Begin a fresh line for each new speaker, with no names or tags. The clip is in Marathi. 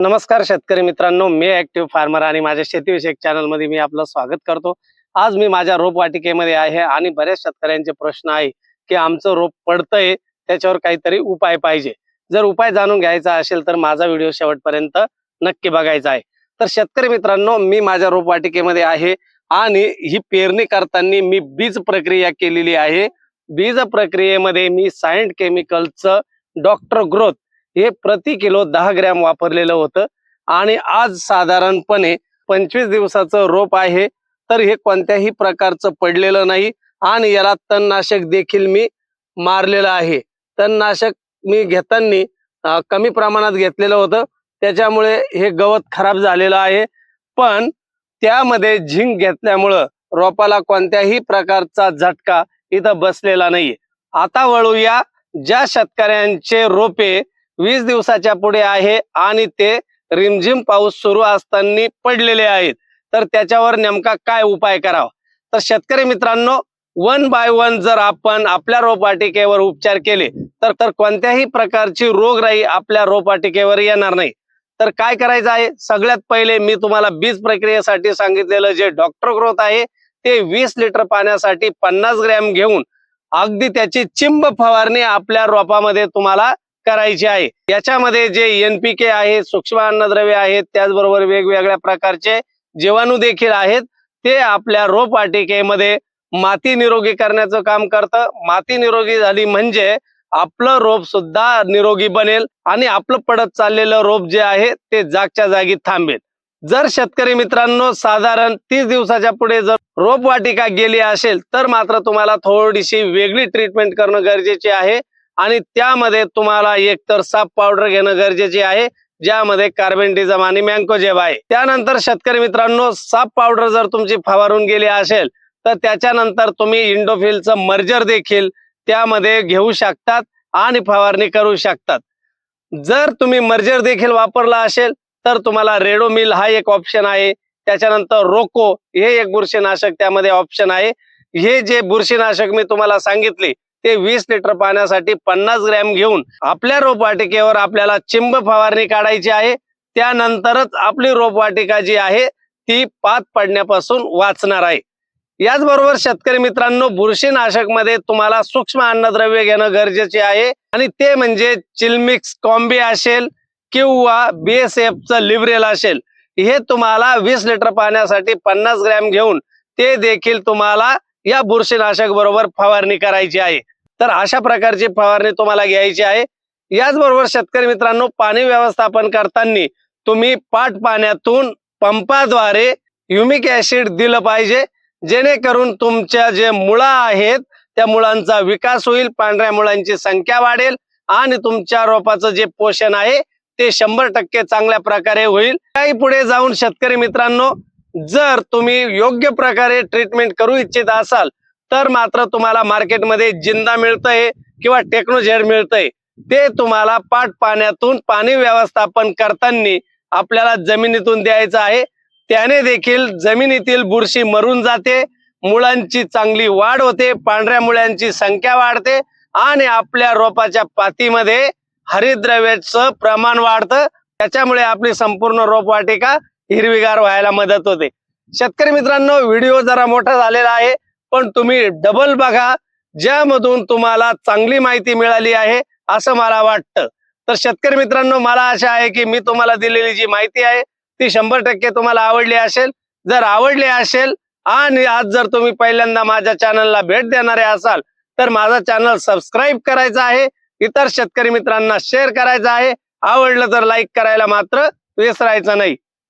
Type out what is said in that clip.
नमस्कार शेतकरी मित्रांनो मी ऍक्टिव्ह फार्मर आणि माझ्या शेतीविषयक चॅनलमध्ये मी आपलं स्वागत करतो. आज मी माझ्या रोपवाटिकेमध्ये आहे आणि बऱ्याच शेतकऱ्यांचे प्रश्न आहे की आमचं रोप पडतंय त्याच्यावर काहीतरी उपाय पाहिजे. जर उपाय जाणून घ्यायचा असेल तर माझा व्हिडिओ शेवटपर्यंत नक्की बघायचा आहे. तर शेतकरी मित्रांनो मी माझ्या रोपवाटिकेमध्ये आहे आणि ही पेरणी करताना मी बीज प्रक्रिया केलेली आहे. बीज प्रक्रियेमध्ये मी सायंट केमिकलचं डॉक्टर ग्रोथ हे प्रति किलो दहा ग्रॅम वापरलेलं होतं. आणि आज साधारणपणे पंचवीस दिवसाचं रोप आहे तर हे कोणत्याही प्रकारचं पडलेलं नाही. आणि याला तणनाशक देखील मी मारलेलं आहे. तणनाशक मी घेताना कमी प्रमाणात घेतलेलं होतं. त्याच्यामुळे हे गवत खराब झालेलं आहे. पण त्यामध्ये झिंक घेतल्यामुळं रोपाला कोणत्याही प्रकारचा झटका इथं बसलेला नाहीये आता वळूया ज्या शेतकऱ्यांचे रोपे वीस दिवसाच्या पुढे आहे आणि ते रिमझिम पाऊस सुरू असताना पडलेले आहेत. तर त्याच्यावर नेमका काय उपाय करावा? तर शेतकरी मित्रांनो वन बाय वन जर आपण आपल्या रोपवाटिकेवर उपचार केले तर तर कोणत्याही प्रकारची रोगराई आपल्या रोपवाटिकेवर येणार नाही. तर काय करायचं आहे? सगळ्यात पहिले मी तुम्हाला बीज प्रक्रियेसाठी सांगितलेलं जे डॉक्टर ग्रोथ आहे ते वीस लिटर पाण्यासाठी पन्नास ग्रॅम घेऊन अगदी त्याची चिंब फवारणी आपल्या रोपामध्ये तुम्हाला करायची आहे. याच्यामध्ये जे एनपीके आहे सूक्ष्म अन्नद्रव्य आहेत त्याचबरोबर वेगवेगळ्या प्रकारचे जीवाणू देखील आहेत ते आपल्या रोपवाटिकेमध्ये माती निरोगी करण्याचं काम करतं. माती निरोगी झाली म्हणजे आपलं रोप सुद्धा निरोगी बनेल आणि आपलं पडत चाललेलं रोप जे आहे ते जागच्या जागी थांबेल. जर शेतकरी मित्रांनो साधारण तीस दिवसाच्या पुढे जर रोपवाटिका गेली असेल तर मात्र तुम्हाला थोडीशी वेगळी ट्रीटमेंट करणं गरजेचे आहे. आणि त्यामध्ये तुम्हाला एकतर साफ पावडर घेणं गरजेचे आहे ज्यामध्ये कार्बेंटिझम आणि मँकोजेब आहे. त्यानंतर शेतकरी मित्रांनो साफ पावडर जर तुमची फवारून गेली असेल तर त्याच्यानंतर तुम्ही इंडोफिलचं मर्जर देखील त्यामध्ये घेऊ शकतात आणि फवारणी करू शकतात. जर तुम्ही मर्जर देखील वापरला असेल तर तुम्हाला रेडोमिल हा एक ऑप्शन आहे. त्याच्यानंतर रोको हे एक बुरशीनाशक त्यामध्ये ऑप्शन आहे. हे जे बुरशीनाशक मी तुम्हाला सांगितले ते वीस लिटर पाण्यासाठी पन्नास ग्रॅम घेऊन आपल्या रोपवाटिकेवर आपल्याला चिंब फवारणी काढायची आहे. त्यानंतरच आपली रोपवाटिका जी आहे ती पात पडण्यापासून वाचणार आहे. याचबरोबर शेतकरी मित्रांनो बुरशीनाशकमध्ये तुम्हाला सूक्ष्म अन्नद्रव्य घेणं गरजेचे आहे. आणि ते म्हणजे चिलमिक्स कॉम्बी असेल किंवा बीएसएफ चं लिव्हरेल असेल हे तुम्हाला वीस लिटर पाण्यासाठी पन्नास ग्रॅम घेऊन ते देखील तुम्हाला या बुरशीनाशक बरोबर फवारणी करायची आहे. तर अशा प्रकारची फवारणी तुम्हाला घ्यायची आहे. याचबरोबर शेतकरी मित्रांनो पाणी व्यवस्थापन करताना तुम्ही पाट पाण्यातून पंपाद्वारे युमिक ऍसिड दिलं पाहिजे. जेणेकरून तुमच्या जे मुळा आहेत त्या मुळांचा विकास होईल पांढऱ्या मुळांची संख्या वाढेल आणि तुमच्या रोपाचं जे पोषण आहे ते शंभर टक्के चांगल्या प्रकारे होईल. काही पुढे जाऊन शेतकरी मित्रांनो जर तुम्ही योग्य प्रकारे ट्रीटमेंट करू इच्छित असाल तर मात्र तुम्हाला मार्केटमध्ये जिंदा मिळतंय किंवा टेक्नोझेड मिळतंय. ते तुम्हाला पाट पाण्यातून पाणी व्यवस्थापन करताना आपल्याला जमिनीतून द्यायचं आहे. त्याने देखील जमिनीतील बुरशी मरून जाते मुळांची चांगली वाढ होते पांढऱ्या मुळ्यांची संख्या वाढते आणि आपल्या रोपाच्या पातीमध्ये हरिद्रव्याचं प्रमाण वाढतं. त्याच्यामुळे आपली संपूर्ण रोपवाटिका हिरवीगार व्हायला मदत होते. शेतकरी मित्रांनो व्हिडिओ जरा मोठा झालेला आहे पण तुम्ही डबल बघा. ज्यामधून तुम्हाला चांगली माहिती मिळाली आहे असं मला वाटतं. तर शेतकरी मित्रांनो मला आशा आहे की मी तुम्हाला दिलेली जी माहिती आहे ती शंभर टक्के तुम्हाला आवडली असेल. जर आवडली असेल आणि आज जर तुम्ही पहिल्यांदा माझ्या चॅनलला भेट देणारे असाल तर माझा चॅनल सबस्क्राईब करायचा आहे. इतर शेतकरी मित्रांना शेअर करायचा आहे. आवडलं तर लाईक करायला मात्र विसरायचं नाही.